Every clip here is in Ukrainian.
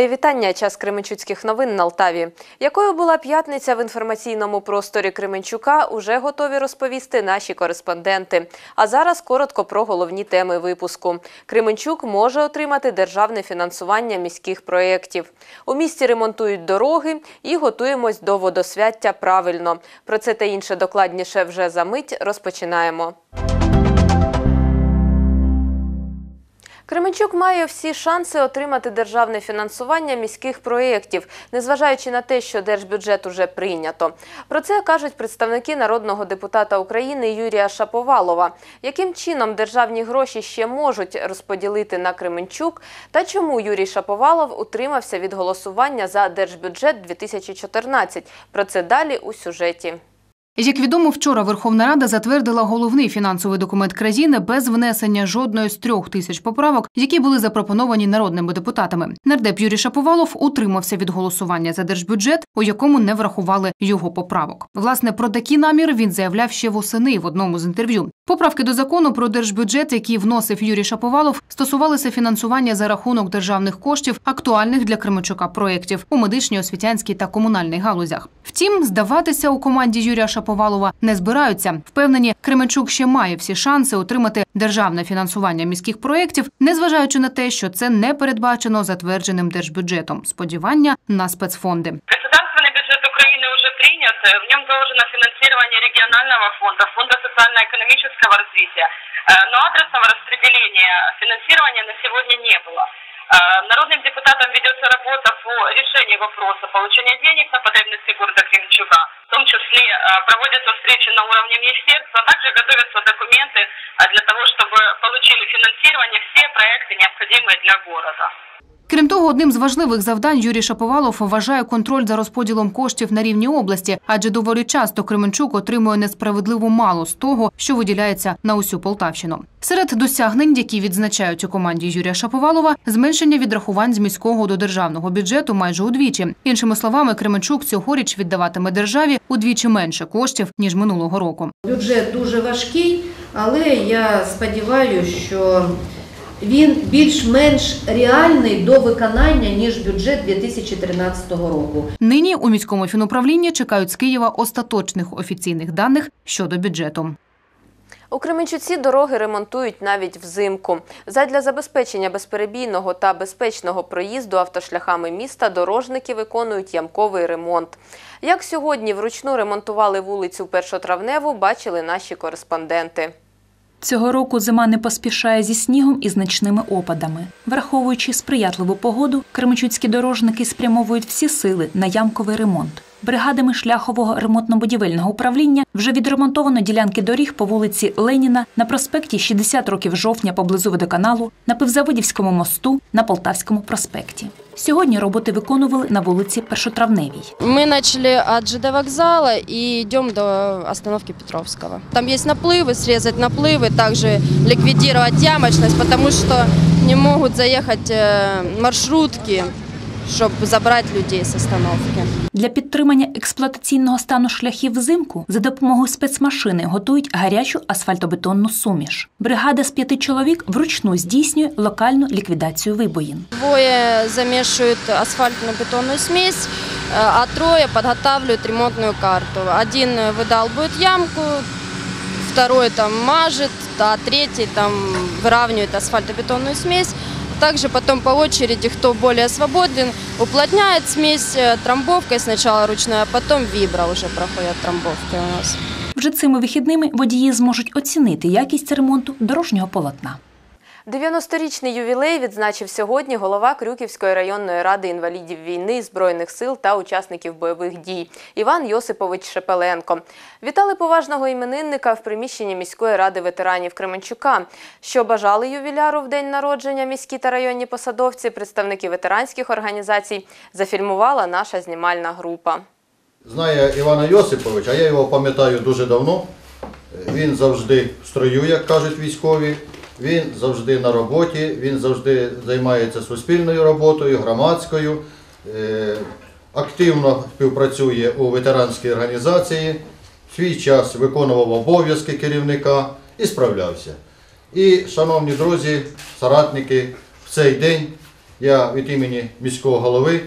Мої вітання. Час Кременчуцьких новин на Алтаві. Якою була п'ятниця в інформаційному просторі Кременчука, уже готові розповісти наші кореспонденти. А зараз коротко про головні теми випуску. Кременчук може отримати державне фінансування міських проєктів. У місті ремонтують дороги і готуємось до водосвяття правильно. Про це та інше докладніше вже за мить розпочинаємо. Кременчук має всі шанси отримати державне фінансування міських проєктів, незважаючи на те, що держбюджет уже прийнято. Про це кажуть представники народного депутата України Юрія Шаповалова. Яким чином державні гроші ще можуть розподілити на Кременчук та чому Юрій Шаповалов утримався від голосування за держбюджет 2014? Про це далі у сюжеті. Як відомо, вчора Верховна Рада затвердила головний фінансовий документ країни без внесення жодної з трьох тисяч поправок, які були запропоновані народними депутатами. Нардеп Юрій Шаповалов утримався від голосування за держбюджет, у якому не врахували його поправок. Власне про такі наміри він заявляв ще восени в одному з інтерв'ю. Поправки до закону про держбюджет, які вносив Юрій Шаповалов, стосувалися фінансування за рахунок державних коштів, актуальних для Кременчука проєктів у медичній, освітянській та комунальній галузях. Втім, здаватися у команді Юрія Шаповалова не збираються. Впевнені, Кременчук ще має всі шанси отримати державне фінансування міських проєктів, незважаючи на те, що це не передбачено затвердженим держбюджетом. Сподівання на спецфонди. Государственный бюджет Украины уже принят. В нем заложено финансирование регионального фонда, фонда социально-экономического развития. Э, Но адресного распределения финансирования на сегодня не было. Э, Народным депутатам ведется работа по решению вопроса получения денег на потребности города Кремчуга. В том числе э, проводятся встречи на уровне министерства, а также готовятся документы э, для того, чтобы получили финансирование все проекты, необходимые для города. Крім того, одним з важливих завдань Юрій Шаповалов вважає контроль за розподілом коштів на рівні області, адже доволі часто Кременчук отримує несправедливо мало з того, що виділяється на усю Полтавщину. Серед досягнень, які відзначають у команді Юрія Шаповалова, зменшення відрахувань з міського до державного бюджету майже удвічі. Іншими словами, Кременчук цьогоріч віддаватиме державі удвічі менше коштів ніж минулого року. Бюджет дуже важкий, але я сподіваюся, що він більш-менш реальний до виконання ніж бюджет 2013 року. Нині у міському фінуправлінні чекають з Києва остаточних офіційних даних щодо бюджету. У Кременчуці дороги ремонтують навіть взимку. Задля забезпечення безперебійного та безпечного проїзду автошляхами міста дорожники виконують ямковий ремонт. Як сьогодні вручну ремонтували вулицю Першотравневу, бачили наші кореспонденти. Цього року зима не поспішає зі снігом і значними опадами. Враховуючи сприятливу погоду, кременчуцькі дорожники спрямовують всі сили на ямковий ремонт Бригадами шляхового ремонтно-будівельного управління вже відремонтовано ділянки доріг по вулиці Леніна на проспекті 60 років жовтня поблизу водоканалу, на Пивзаводівському мосту, на Полтавському проспекті. Сьогодні роботи виконували на вулиці Першотравневій. Мы начали от ЖД вокзала и идем до остановки Петровского. Там есть наплывы, срезать наплывы, также ликвидировать ямочность, потому что не могут заехать э, маршрутки, чтобы забрать людей с остановки. Для підтримання експлуатаційного стану шляхів взимку за допомогою спецмашини готують гарячу асфальтобетонну суміш. Бригада з п'яти чоловік вручну здійснює локальну ліквідацію вибоїн. Двое замешивают асфальтно-бетонную смесь, э, а трое подготавливают ремонтную карту. Один выдалбывает ямку, второй там мажет, а третий там выравнивает асфальтобетонную смесь. Также потом по очереди, кто более свободен, уплотняет смесь э, трамбовкой сначала ручной, а потом вибра уже проходят трамбовки у нас. Вже цими вихідними водії зможуть оцінити якість ремонту дорожнього полотна. 90-річний ювілей відзначив сьогодні голова Крюківської районної ради інвалідів війни, збройних сил та учасників бойових дій Іван Йосипович Шепеленко. Вітали поважного іменинника в приміщенні міської ради ветеранів Кременчука. Що бажали ювіляру в день народження міські та районні посадовці, представники ветеранських організацій, зафільмувала наша знімальна група. Знає Івана Йосиповича, я його пам'ятаю дуже давно. Він завжди в строю, як кажуть військові. Він завжди на роботі, він завжди займається суспільною роботою, громадською, е, активно співпрацює у ветеранській організації, в свій час виконував обов'язки керівника і справлявся. І, шановні друзі, соратники, в цей день я від імені міського голови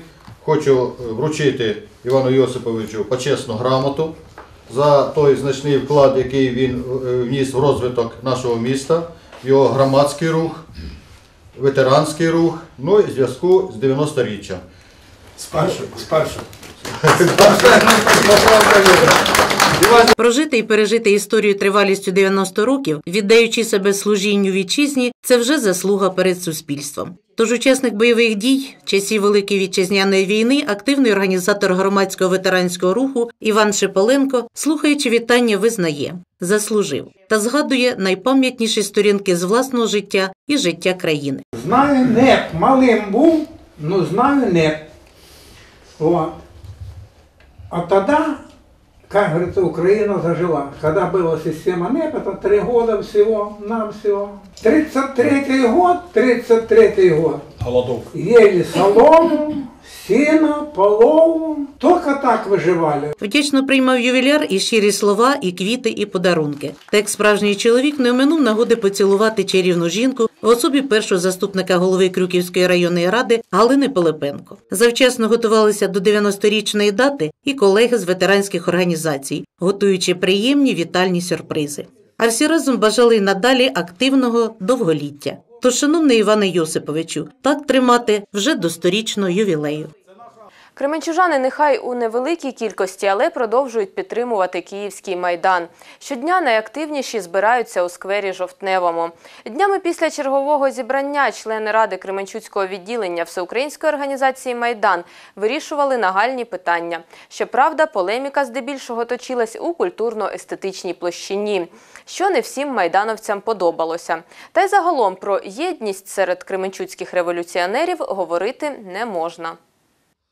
хочу вручити Івану Йосиповичу почесну грамоту за той значний вклад, який він е, вніс в розвиток нашого міста, його громадський рух, ветеранський рух, ну і в зв'язку з 90-річчям. Спершу, спершу. Прожити і пережити історію тривалістю 90 років, віддаючи себе служінню вітчизні, це вже заслуга перед суспільством. Тож учасник бойових дій, часів Великої вітчизняної війни, активний організатор громадського ветеранського руху Іван Шиполенко, слухаючи вітання, визнає, заслужив та згадує найпам'ятніші сторінки з власного життя і життя країни. Знаю НЕП. Малим був, ну знаю НЕП. Вот. А тогда, как говорится, Украина зажила. Когда была система НЕП, три года всего, нам всего. 33 год, 33 год. Голодовка. Ели солому, сено, полову. Только так выживали. Вдячно приймав ювіляр і щирі слова, і квіти, і подарунки. Та як справжній чоловік не оминув нагоди поцілувати чарівну жінку в особі першого заступника голови Крюківської районної ради Галини Пилипенко. Завчасно готувалися до 90-річної дати і колеги з ветеранських організацій, готуючи приємні вітальні сюрпризи. А всі разом бажали надалі активного довголіття. Тож, шановний Іване Йосиповичу, так тримати вже до сторічного ювілею. Кременчужани нехай у невеликій кількості, але продовжують підтримувати Київський майдан. Щодня найактивніші збираються у сквері Жовтневому. Днями після чергового зібрання члени ради Кременчуцького відділення Всеукраїнської організації Майдан вирішували нагальні питання. Щоправда, полеміка здебільшого точилась у культурно-естетичній площині, що не всім майдановцям подобалося. Та й загалом про єдність серед кременчуцьких революціонерів говорити не можна.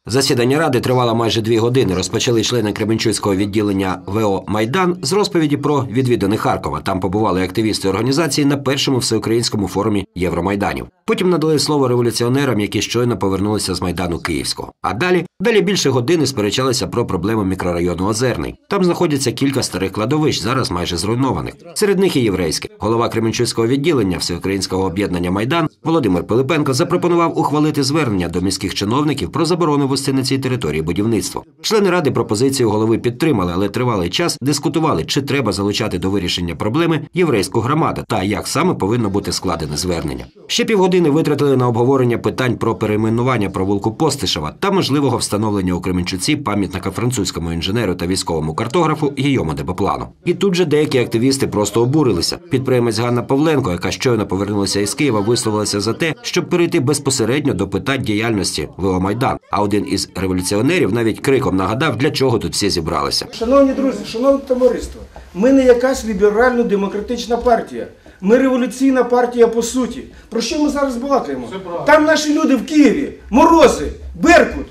Засідання ради тривало майже дві години. Розпочали члени Кременчуцького відділення ВО Майдан з розповіді про відвідини Харкова. Там побували активісти організації на першому всеукраїнському форумі Євромайданів. Потім надали слово революціонерам, які щойно повернулися з майдану Київського. А далі далі більше години сперечалися про проблеми мікрорайону Озерний. Там знаходяться кілька старих кладовищ, зараз майже зруйнованих. Серед них і єврейське. Голова Кременчуцького відділення Всеукраїнського об'єднання Майдан Володимир Пилипенко запропонував ухвалити звернення до міських чиновників про заборону вести на цій території будівництво. Члени ради пропозицію голови підтримали, але тривалий час дискутували, чи треба залучати до вирішення проблеми єврейську громаду та як саме повинно бути складене звернення. Ще півгодини витратили на обговорення питань про перейменування провулку Постишева та можливого встановлення у Кременчуці пам'ятника французькому інженеру та військовому картографу Гійому Дебоплану. І тут же деякі активісти просто обурилися. Підприємець Ганна Павленко, яка щойно повернулася із Києва, висловилася за те, щоб перейти безпосередньо до питань діяльності ВО Майдан. А один із революціонерів навіть криком нагадав, для чого тут всі зібралися. Шановні друзі, шановне товариство, ми не якась ліберально-демократична партія. Ми революційна партія по суті. Про що ми зараз балакаємо? Там наші люди в Києві, морози, Беркут.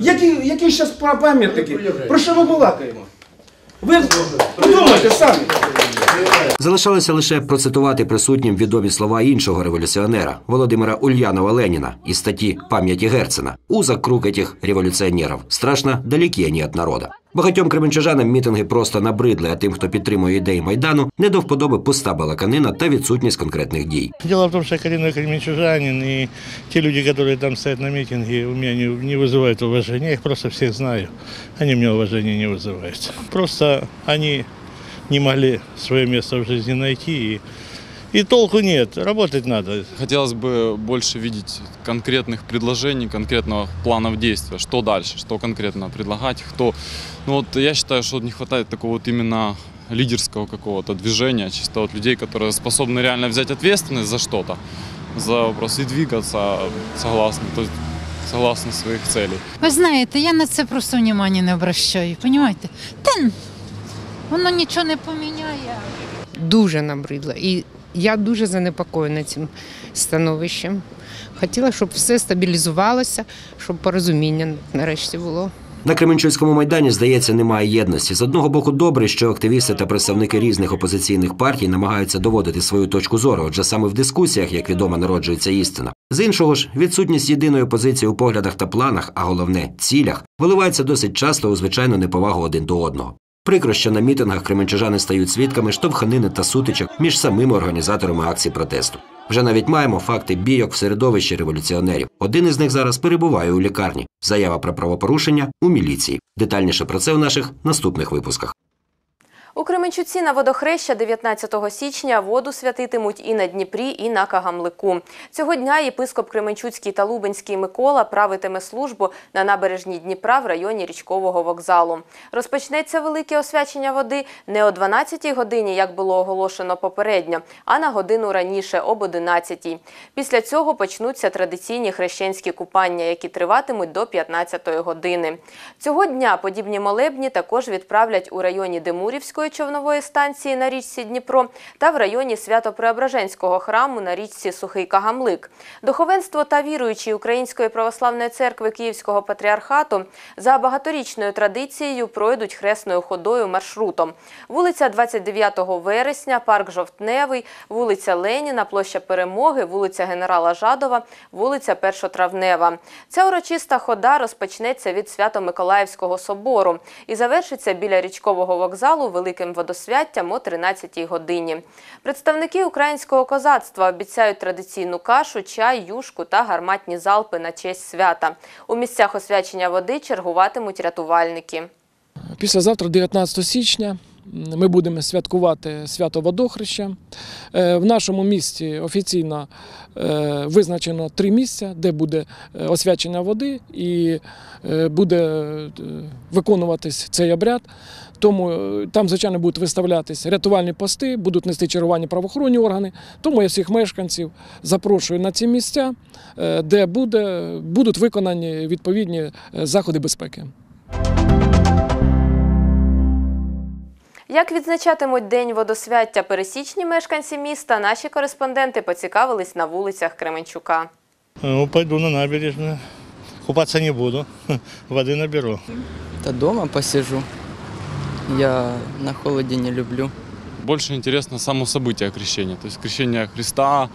Які, які зараз пам'ятники? Про що ми балакаємо? Ви подумайте самі. Залишалося лише процитувати присутнім відомі слова іншого революціонера Володимира Ульянова Леніна із статті пам'яті Герцена «Узок круг этих революціонерів. Страшно далекі они від народа». Багатьом кременчужанам мітинги просто набридли, а тим, хто підтримує ідеї майдану, не до вподоби пуста балаканина та відсутність конкретних дій. Дело в том, что я коренной кременчужанин, и те люди, которые там стоят на митинге, у меня не, не вызывают уважения. Я их просто всех знаю. Они у меня уважения не вызывают. Просто они не могли свое место в жизни найти, и, и толку нет. Работать надо. Хотелось бы больше видеть конкретных предложений, конкретного планов действия. Что дальше, что конкретно предлагать, кто... Ну вот я считаю, что не хватает такого вот именно лидерского какого-то движения, чисто вот людей, которые способны реально взять ответственность за что-то, за вопрос и двигаться согласно, то есть согласно своих целей. Ви знаєте, я на це просто внимання не обращаю, розумієте? Та воно нічого не поміняє. Дуже набридло. І я дуже занепокоєна цим становищем. Хотіла, щоб все стабілізувалося, щоб порозуміння нарешті було. На Кременчуцькому майдані, здається, немає єдності. З одного боку, добре, що активісти та представники різних опозиційних партій намагаються доводити свою точку зору, адже саме в дискусіях, як відомо, народжується істина. З іншого ж, відсутність єдиної позиції у поглядах та планах, а головне цілях, виливається досить часто у звичайну неповагу один до одного. Прикро, що на мітингах кременчужани стають свідками штовханини та сутичок між самими організаторами акцій протесту. Вже навіть маємо факти бійок в середовищі революціонерів. Один із них зараз перебуває у лікарні. Заява про правопорушення у міліції. Детальніше про це в наших наступних випусках. У Кременчуці на водохреща 19 січня воду святитимуть і на Дніпрі, і на Кагамлику. Цього дня єпископ Кременчуцький та Лубенський Микола правитиме службу на набережній Дніпра в районі річкового вокзалу. Розпочнеться велике освячення води не о 12-й годині, як було оголошено попередньо, а на годину раніше, об 11-й. Після цього почнуться традиційні хрещенські купання, які триватимуть до 15-ї години. Цього дня подібні молебні також відправлять у районі Демурівської човнової станції на річці Дніпро та в районі Свято-Преображенського храму на річці Сухий Кагамлик. Духовенство та віруючі Української православної церкви Київського патріархату за багаторічною традицією пройдуть хресною ходою маршрутом. Вулиця 29 вересня, парк Жовтневий, вулиця Леніна, площа Перемоги, вулиця Генерала Жадова, вулиця Першотравнева. Ця урочиста хода розпочнеться від Свято-Миколаївського собору і завершиться біля річкового вокзалу великим водосвяттям о 13-й годині. Представники українського козацтва обіцяють традиційну кашу, чай, юшку та гарматні залпи на честь свята. У місцях освячення води чергуватимуть рятувальники. Післязавтра, 19 січня, ми будемо святкувати свято водохреща. Е, В нашому місті офіційно е, визначено три місця, де буде е, освячення води і буде виконуватись цей обряд. Тому там, звичайно, будуть виставлятися рятувальні пости, будуть нести чергування правоохоронні органи. Тому я всіх мешканців запрошую на ці місця, де буде, будуть виконані відповідні заходи безпеки. Як відзначатимуть День водосвяття пересічні мешканці міста, наші кореспонденти поцікавились на вулицях Кременчука. Ну, пойду на набережную. Купаться не буду, воды наберу. Да дома посижу. Я на холоде не люблю. Больше интересно само событие крещения, то есть крещение Христа,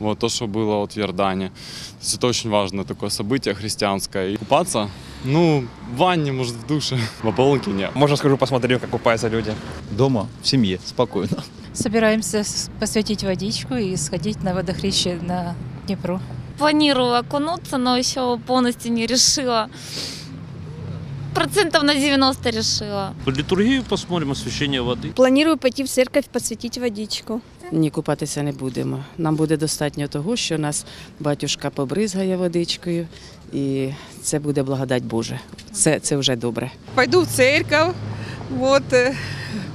вот то, что было вот в Иордане. То есть это очень важное такое событие христианское. И купаться, ну, в ванне, может, в душе, в ополонке нет. Можно скажу, посмотрел, как купаются люди. Дома, в семье, спокойно. Собираемся посвятить водичку и сходить на водохреще на Днепру. Планирую окунуться, но еще полностью не решила. Процентов на 90 решила. Литургию посмотрим, освящение воды. Планую пойти в церковь посвятить водичку. Ні, купатися не будемо. Нам буде достатньо того, що нас батюшка побризгає водичкою, і це буде благодать Божа. Це, це вже добре. Пойду в церковь, вот, э,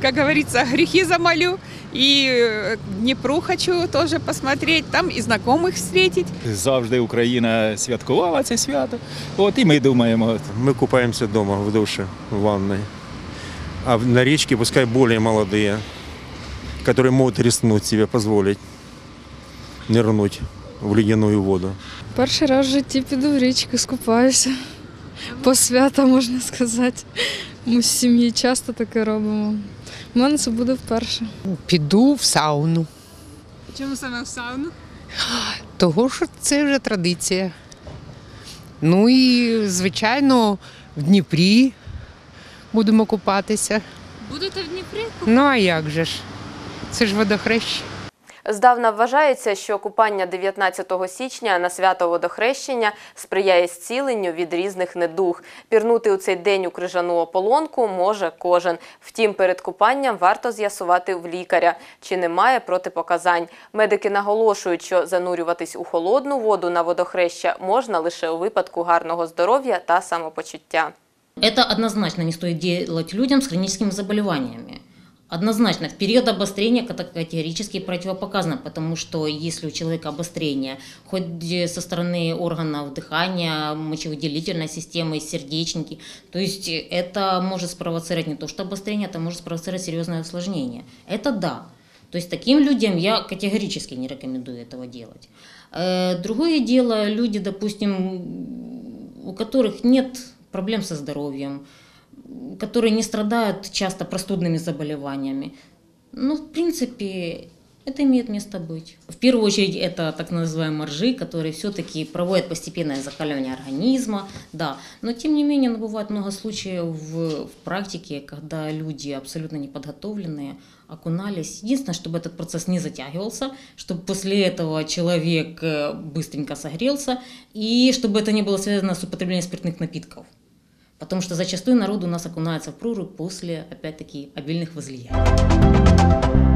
как говорится, грехи замолю. И э, к Днепру хочу тоже посмотреть, там и знакомых встретить. Завжди Україна святкувала це свято. От і ми думаємо. Мы купаемся дома в душе, в ванной. А в- на речке пускай более молодые, которые могут рискнуть себе позволить нырнуть в ледяную воду. Перший раз в житті піду в річку, скупаюся. По свята, можна сказати. Ми з сім'ї часто таке робимо. У мене це буде вперше. Піду в сауну. Чому саме в сауну? Того, що це вже традиція. Ну і, звичайно, в Дніпрі будемо купатися. Будете в Дніпрі? Ну а як же ж? Це ж водохреща. Здавна вважається, що купання 19 січня на свято водохрещення сприяє зціленню від різних недуг. Пірнути у цей день у крижану ополонку може кожен. Втім, перед купанням варто з'ясувати в лікаря, чи немає протипоказань. Медики наголошують, що занурюватись у холодну воду на водохреща можна лише у випадку гарного здоров'я та самопочуття. Это однозначно не стоит делать людям с хроническими заболеваниями. Однозначно, в период обострения категорически противопоказано, потому что если у человека обострение, хоть со стороны органов дыхания, мочевыделительной системы, сердечники, то есть это может спровоцировать не то что обострение, это может спровоцировать серьезное осложнение. Это да. То есть таким людям я категорически не рекомендую этого делать. Э, Другое дело, люди, допустим, у которых нет проблем со здоровьем, которые не страдают часто простудными заболеваниями. Ну, в принципе, Это имеет место быть. В первую очередь это так называемые моржи, которые все-таки проводят постепенное закаливание организма, да. Но тем не менее, ну, бывает много случаев в, в практике, когда люди абсолютно неподготовленные окунались. Единственное, чтобы этот процесс не затягивался, чтобы после этого человек э, быстренько согрелся, и чтобы это не было связано с употреблением спиртных напитков. Потому что зачастую народ у нас окунается в прорубь после, опять-таки, обильных возлияний.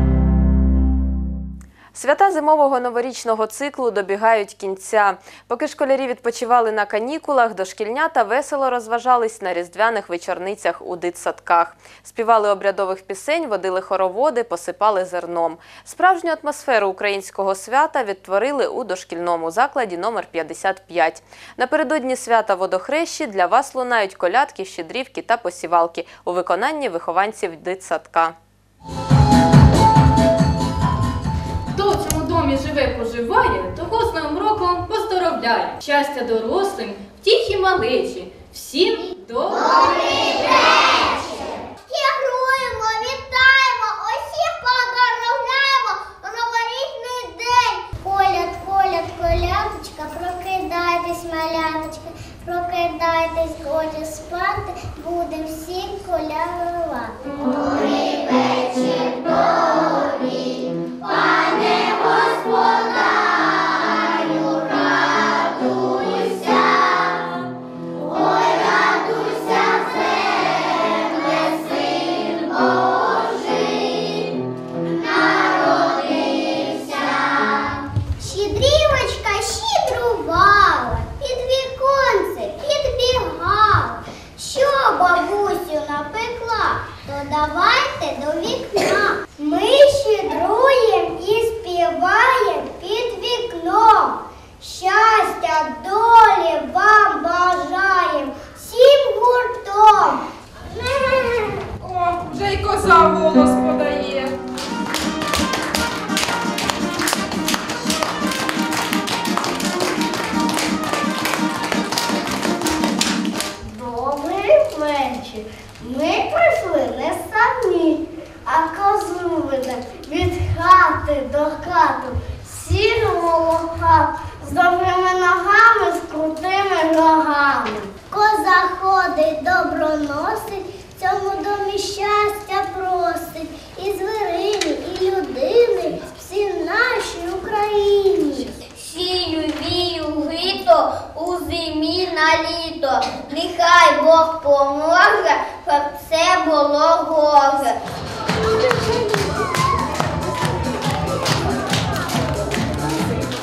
Свята зимового новорічного циклу добігають кінця. Поки школярі відпочивали на канікулах, дошкільнята весело розважались на різдвяних вечорницях у дитсадках. Співали обрядових пісень, водили хороводи, посипали зерном. Справжню атмосферу українського свята відтворили у дошкільному закладі номер 55. Напередодні свята водохрещі для вас лунають колядки, щедрівки та посівалки у виконанні вихованців дитсадка. Домі живе, поживає, того з новим роком поздоровляє. Щастя дорослим, втіхи малечі. Всім Дякуємо, вітаємо, усіх поздоровляємо новорічний день. Коляд, коляд, колядочка, прокидайтесь, маляточка, прокидайтесь, годі спати, будем всім колядувати. Добрий вечір, тобі, пане господарю, то давайте до вікна. Ми щедруєм і співаєм під вікном. Щастя, долі вам бажаєм всім гуртом. О, вже й коза голос подає. Не самі, а козу веде від хати до хати, сіру волоха, з добрими ногами, з крутими рогами. Коза ходить, добро носить, в цьому домі щастя просить. І звірині, і людини, всі нашій Україні. Сію, гито у зимі на літо. Нехай Бог поможе, щоб все було гоже.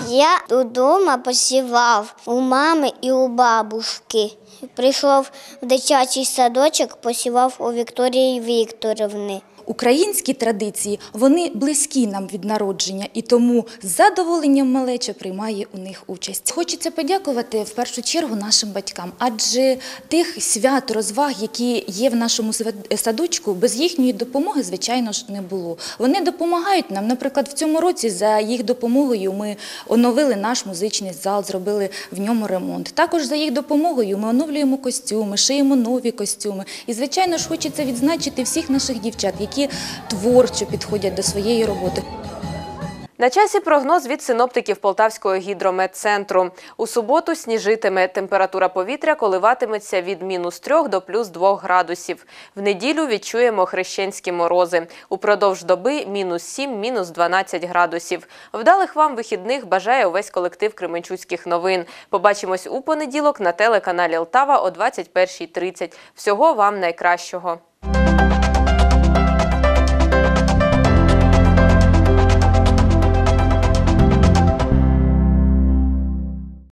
Я додому посівав у мами і у бабушки. Прийшов в дитячий садочок, посівав у Вікторії Вікторівни. Українські традиції вони близькі нам від народження, і тому з задоволенням малеча приймає у них участь. Хочеться подякувати в першу чергу нашим батькам, адже тих свят, розваг, які є в нашому садочку, без їхньої допомоги, звичайно ж, не було. Вони допомагають нам. Наприклад, в цьому році за їх допомогою ми оновили наш музичний зал, зробили в ньому ремонт. Також за їх допомогою ми оновлюємо костюми, шиємо нові костюми. І, звичайно ж, хочеться відзначити всіх наших дівчат, які творчо підходять до своєї роботи. На часі прогноз від синоптиків Полтавського гідрометцентру. У суботу сніжитиме. Температура повітря коливатиметься від мінус 3 до плюс 2 градусів. В неділю відчуємо хрещенські морози. Упродовж доби мінус 7, мінус 12 градусів. Вдалих вам вихідних бажає увесь колектив Кременчуцьких новин. Побачимось у понеділок на телеканалі Лтава о 21.30. Всього вам найкращого.